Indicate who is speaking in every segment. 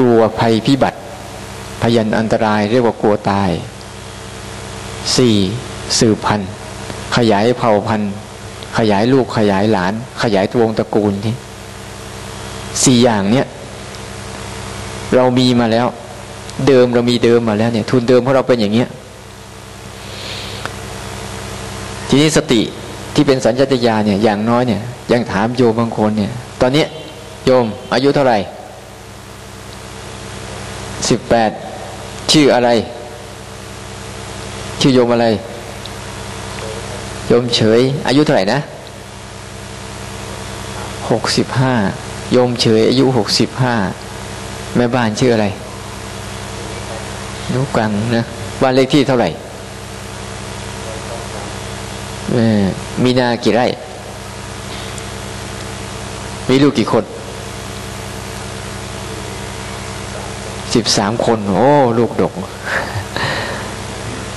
Speaker 1: กลัวภัยพิบัติ พยันอันตรายเรียกว่ากลัวตายสี่สืบพันธุ์ ขยายเผ่าพันธุ์ ขยายลูกขยายหลาน ขยายตัวงตระกูลที่สี่อย่างเนี้ยเรามีมาแล้ว เดิมเรามีเดิมมาแล้วเนี่ย ทุนเดิมของเราเป็นอย่างเงี้ยทีนี้สติที่เป็นสัญชาตญาเนี่ยอย่างน้อยเนี่ยยังถามโยมบางคนเนี่ย ตอนนี้โยมอายุเท่าไหร่ สิบแปดชื่ออะไร ชื่อโยมอะไร โยมเฉย อายุเท่าไหร่นะหกสิบห้าโยมเฉย อายุหกสิบห้าแม่บ้านชื่ออะไรนุกังนะบ้านเลขที่เท่าไหร่มีนากี่ไร่ มีลูกกี่คน สิบสามคน โอ้ ลูกดก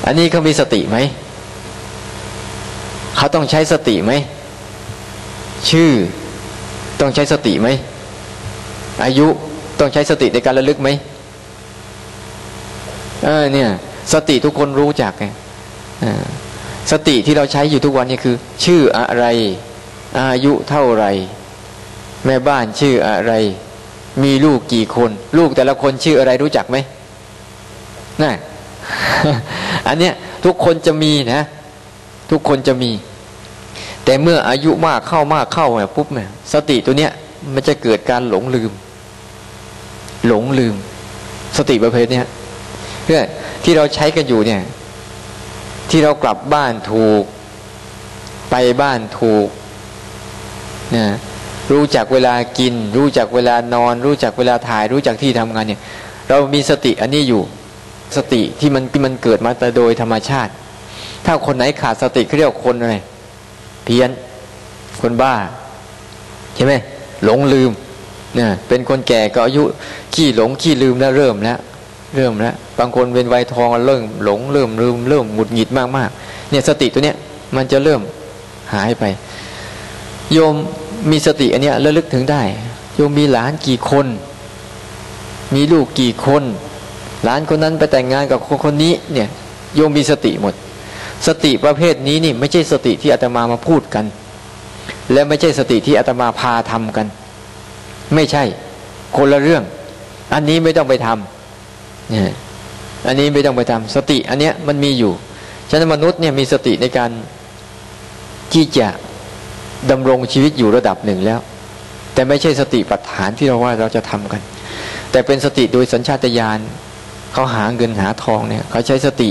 Speaker 1: อันนี้เขามีสติไหม เขาต้องใช้สติไหม ชื่อต้องใช้สติไหม อายุต้องใช้สติในการระลึกไหม เออเนี่ย สติทุกคนรู้จักไงสติที่เราใช้อยู่ทุกวันนี้คือ ชื่ออะไร อายุเท่าไร แม่บ้านชื่ออะไร มีลูกกี่คน ลูกแต่ละคนชื่ออะไรรู้จักไหมน่ะอันเนี้ยทุกคนจะมีนะ ทุกคนจะมี แต่เมื่ออายุมากเข้ามากเข้าเนี่ยปุ๊บเนี่ยสติตัวเนี้ยมันจะเกิดการหลงลืม หลงลืม สติประเภทเนี้ยเพื่อที่เราใช้กันอยู่เนี่ย ที่เรากลับบ้านถูก ไปบ้านถูกนะ รู้จักเวลากิน รู้จักเวลานอน รู้จักเวลาถ่าย รู้จักที่ทำงานเนี่ย เรามีสติอันนี้อยู่สติที่มันที่มันเกิดมาแต่โดยธรรมชาติ ถ้าคนไหนขาดสติเขาเรียกคนอะไรเพี้ยน คนบ้าใช่ไหมหลงลืมเนี่ยเป็นคนแก่ก็อายุขี้หลงขี้ลืมแล้วเริ่มแล้วเริ่มแล้วบางคนเป็นวัยทองเริ่มหลงเริ่มลืมเริ่มหงุดหงิดมากมากเนี่ยสติตัวเนี้ยมันจะเริ่มหายไป โยม มีสติอันเนี้ยระลึกถึงได้โยมมีหลานกี่คน มีลูกกี่คน หลานคนนั้นไปแต่งงานกับคนคนนี้เนี่ยโยมมีสติหมด สติประเภทนี้นี่ไม่ใช่สติที่อาตมามาพูดกัน และไม่ใช่สติที่อาตมาพาทำกัน ไม่ใช่ คนละเรื่อง อันนี้ไม่ต้องไปทำเนี่ยอันนี้ไม่ต้องไปทำสติ อันเนี้ยมันมีอยู่ฉะนั้นมนุษย์เนี่ยมีสติในการที่จะ ดำรงชีวิตอยู่ระดับหนึ่งแล้ว แต่ไม่ใช่สติปัฏฐานที่เราว่าเราจะทำกัน แต่เป็นสติโดยสัญชาตญาณเขาหาเงินหาทองเนี่ยเขาใช้สติ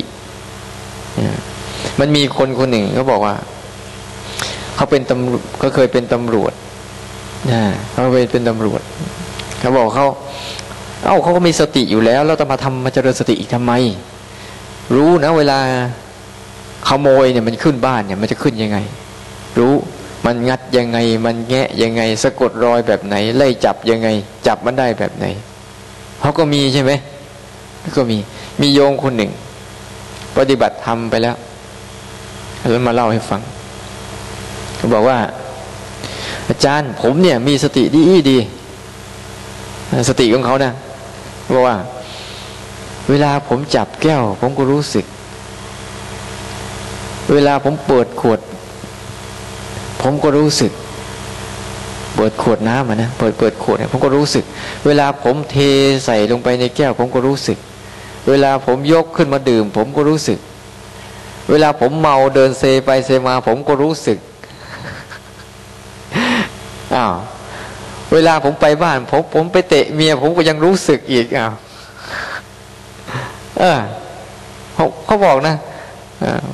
Speaker 1: มันมีคนคนหนึ่งเขาบอกว่าเขาเป็นตำเขาเคยเป็นตำรวจนะเขาเป็นเป็นตำรวจเขาบอกเขาเอ้าเขาก็มีสติอยู่แล้ว แล้วจะมาทำมาเจริญสติอีกทำไม รู้นะ เวลาขโมยเนี่ยมันขึ้นบ้านเนี่ย มันจะขึ้นยังไง รู้ มันงัดยังไง มันแงะยังไง สะกดรอยแบบไหน ไล่จับยังไง จับมันได้แบบไหนเขาก็มีใช่ไหมก็มีมีโยงคนหนึ่ง ปฏิบัติทำไปแล้วแล้วมาเล่าให้ฟังเขาบอกว่า อาจารย์ผมเนี่ย มีสติดีดี สติของเขานะบอกว่า เวลาผมจับแก้ว ผมก็รู้สึก เวลาผมเปิดขวด ผมก็รู้สึก เปิดขวดน้ำนะเปิดเปิดขวดเนี่ยผมก็รู้สึก เวลาผมเทใส่ลงไปในแก้ว ผมก็รู้สึก เวลาผมยกขึ้นมาดื่ม ผมก็รู้สึก เวลาผมเมาเดินเซไปเซมา ผมก็รู้สึกอ้าวเวลาผมไปบ้าน ผมผมไปเตะเมีย ผมก็ยังรู้สึกอีกอ้าวเออเขาเขาบอกนะ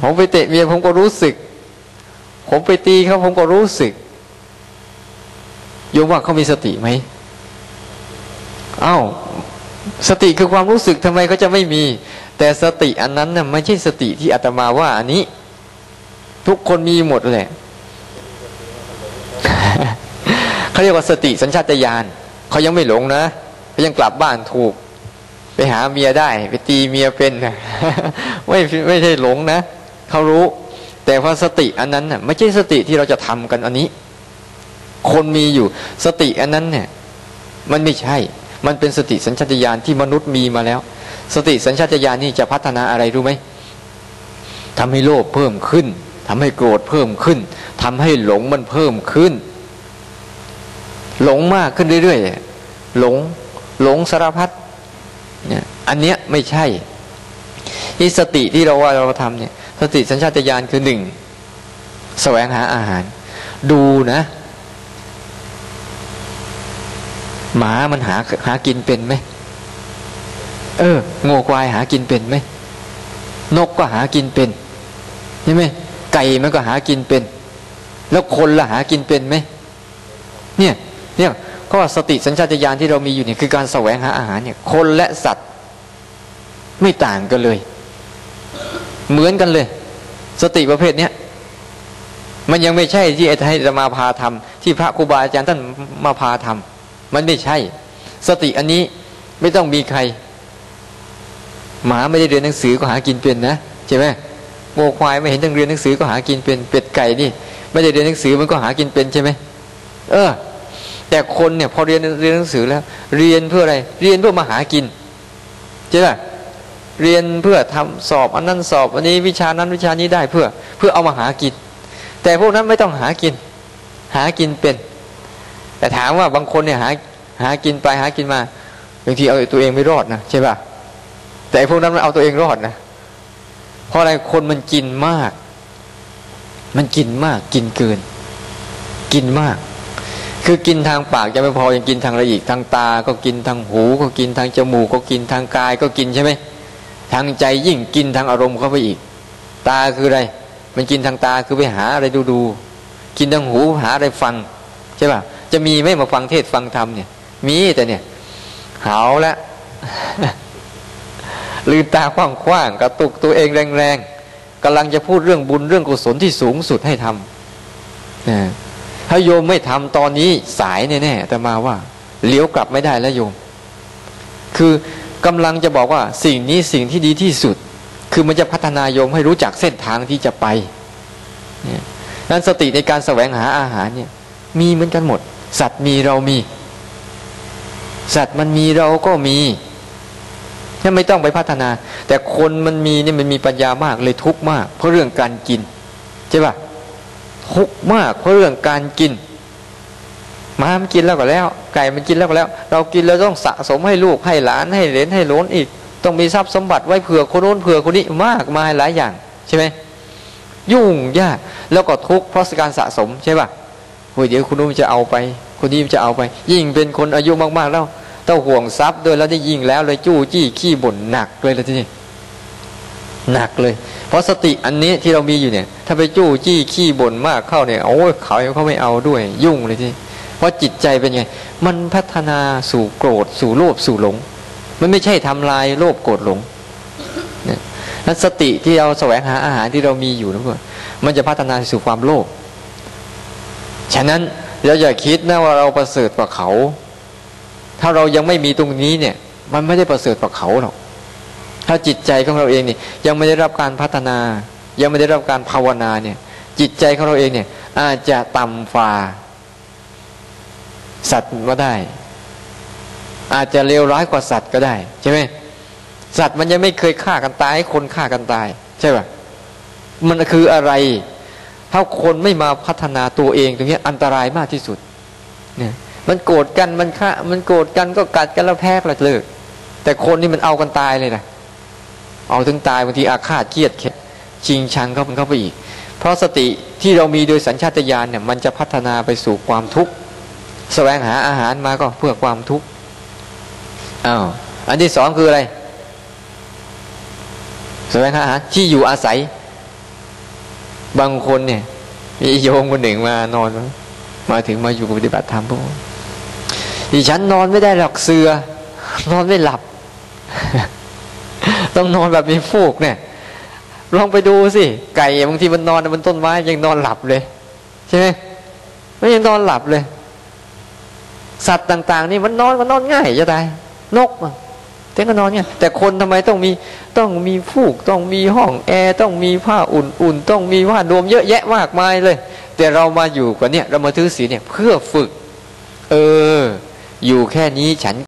Speaker 1: ผมไปเตะเมียผมก็รู้สึก ผมไปตีเขาผมก็รู้สึกโยมว่าเขามีสติไหมอา้าวสติคือความรู้สึกทำไมเขาจะไม่มี แต่สติอันนั้นน่ะไม่ใช่สติที่อาตมาว่าอันนี้ ทุกคนมีหมดแหละเขาเรียกว่าสติสัญชาตญาณเขายังไม่หลงนะเขายังกลับบ้านถูก ไปหาเมียได้ ไปตีเมียเป็นไม่ไม่ใช่หลงนะเขารู้ แต่ว่าสติอันนั้นน่ะไม่ใช่สติที่เราจะทำกันอันนี้ คนมีอยู่สติอันนั้นเนี่ยมันไม่ใช่ มันเป็นสติสัญชาตญาณที่มนุษย์มีมาแล้ว สติสัญชาตญาณนี่จะพัฒนาอะไรรู้ไหมทำให้โลภเพิ่มขึ้นทำให้โกรธเพิ่มขึ้นทำให้หลงมันเพิ่มขึ้น หลงมากขึ้นเรื่อยๆหลงหลงสารพัดเนี่ยอันเนี้ยไม่ใช่ที่สติที่เราว่าเราทำเนี่ย สติสัญชาตญาณคือหนึ่งแสวงหาอาหาร ดูนะ หมามันหาหากินเป็นไหมเอองูควายหากินเป็นไหมนกก็หากินเป็นใช่ไหมไก่มันก็หากินเป็น แล้วคนละหากินเป็นไหมเนี่ยเนี่ยก็สติสัญชาตญาณที่เรามีอยู่เนี่ยคือการแสวงหาอาหารเนี่ย คนและสัตว์ไม่ต่างกันเลย เหมือนกันเลย สติประเภทเนี้ยมันยังไม่ใช่ที่ให้จะมาพาทำที่พระครูบาอาจารย์ท่านมาพาทำมันไม่ใช่ สติอันนี้ไม่ต้องมีใคร หมาไม่ได้เรียนหนังสือก็หากินเป็นนะใช่ไหมโมควายไม่เห็นต้องเรียนหนังสือก็หากินเป็นเป็ดไก่นี่ไม่ได้เรียนหนังสือมันก็หากินเป็นใช่ไหมเออ แต่คนเนี่ยพอเรียนเรียนหนังสือแล้ว เรียนเพื่ออะไร เรียนเพื่อมาหากินใช่ไหม เรียนเพื่อทำสอบอันนั้นสอบอันนี้วิชานั้นวิชานี้ได้เพื่อเพื่อเอามาหากิน แต่พวกนั้นไม่ต้องหากิน หากินเป็น แต่ถามว่าบางคนเนี่ยหาหากินไปหากินมาบางทีเอาตัวเองไม่รอดนะใช่ป่ะแต่พวกนั้นมันเอาตัวเองรอดนะเพราะอะไรคนมันกินมาก มันกินมากกินเกิน กินมาก คือกินทางปากจะไม่พอยังกินทางละเอียดทางตา ก็กินทางหู ก็กินทางจมูก ก็กินทางกายก็กินใช่ไหม ทางใจยิ่งกินทางอารมณ์เข้าไปอีก ตาคืออะไร มันกินทางตาคือไปหาอะไรดูดูกินทางหูหาอะไรฟังใช่ป่ะจะมีไม่มาฟังเทศฟังธรรมเนี่ย มีแต่เนี่ยหาวแล้วลืมตากว้างๆกระตุกตัวเองแรงๆกำลังจะพูดเรื่องบุญเรื่องกุศลที่สูงสุดให้ทำนะถ้าโยมไม่ทำตอนนี้สายแน่ๆแต่มาว่าเลี้ยวกลับไม่ได้แล้วโยม คือ กำลังจะบอกว่าสิ่งนี้สิ่งที่ดีที่สุด คือมันจะพัฒนายมให้รู้จักเส้นทางที่จะไปนี่นั้นสติในการแสวงหาอาหารเนี่ยมีเหมือนกันหมด สัตว์มีเรามี สัตว์มันมีเราก็มีถ้าไม่ต้องไปพัฒนา แต่คนมันมีเนี่ยมันมีปัญญามากเลยทุกมาก เพราะเรื่องการกินใช่ปะทุกมากเพราะเรื่องการกินมามกินแล้วก็แล้ว ไก่มันกินแล้วก็แล้ว เรากินแล้วต้องสะสมให้ลูกให้หลานให้เหลนให้หลนอีก ต้องมีทรัพย์สมบัติไว้เผื่อคนโน้นเผื่อคนนี้มากมายหลายอย่างใช่ไหมยุ่งยากแล้วก็ทุกข์เพราะการสะสมใช่ป่ะโอ้ยเดี๋ยวคนนู้นจะเอาไปคนนี้จะเอาไป ยิ่งเป็นคนอายุมากๆแล้วต้องห่วงทรัพย์ด้วยแล้วได้ยิ่งแล้วเลยจู้จี้ขี้บ่นหนักเลยเลยทีนี้หนักเลย เพราะสติอันนี้ที่เรามีอยู่เนี่ย ถ้าไปจู้จี้ขี้บ่นมากเข้าเนี่ยโอ้ยเขาเขาไม่เอาด้วย ยุ่งเลยที เพราะจิตใจเป็นไง มันพัฒนาสู่โกรธสู่โลภสู่หลง มันไม่ใช่ทำลายโลภโกรธหลงเนี่ยนั้นสติที่เราแสวงหาอาหารที่เรามีอยู่นะเพื่อนมันจะพัฒนาสู่ความโลภฉะนั้นเราอย่าคิดนะว่าเราประเสริฐกว่าเขา ถ้าเรายังไม่มีตรงนี้เนี่ย มันไม่ได้ประเสริฐกว่าเขาหรอกถ้าจิตใจของเราเองเนี่ยยังไม่ได้รับการพัฒนา ยังไม่ได้รับการภาวนาเนี่ย จิตใจของเราเองเนี่ย อาจจะต่ำฝ่า สัตว์มาได้ อาจจะเลวร้ายกว่าสัตว์ก็ได้ ใช่ไหมสัตว์มันยังไม่เคยฆ่ากันตายให้คนฆ่ากันตาย ใช่ป่ะมันคืออะไร ถ้าคนไม่มาพัฒนาตัวเองตรงนี้อันตรายมากที่สุด เนี่ย มันโกรธกันมันฆ่า มันโกรธกันก็กัดกันแล้วแพ้กันเลยแต่คนนี่มันเอากันตายเลยนะเอาถึงตายบางทีอาฆาตเครียดชิงชังเข้ามันเข้าไปอีก เพราะสติที่เรามีโดยสัญชาตญาณเนี่ย มันจะพัฒนาไปสู่ความทุกข์ แสวงหาอาหารมาก็เพื่อความทุกข์อ้าวอันที่สองคืออะไร แสวงหาที่อยู่อาศัย บางคนเนี่ย มีโยมคนหนึ่งมานอน มาถึงมาอยู่ปฏิบัติธรรมพวกดิฉันนอนไม่ได้หรอกเสือนอนไม่หลับ ต้องนอนแบบมีฟูกเนี่ย ลองไปดูสิ ไก่บางทีมันนอนบนต้นไม้ยังนอนหลับเลย ใช่ไหมไม่ยังนอนหลับเลย สัตว์ต่าง ๆ นี่มันนอนมันนอนง่ายจะตายนกเต้ก็นอนเนี่ยแต่คนทำไมต้องมีต้องมีฟูก ต้องมีห้องแอร์ต้องมีผ้าอุ่นๆต้องมีผ้ารวมเยอะแยะมากมายเลย แต่เรามาอยู่กว่าเนี่ยเรามาถือศีลเนี่ยเพื่อฝึก เออ อยู่แค่นี้ฉัน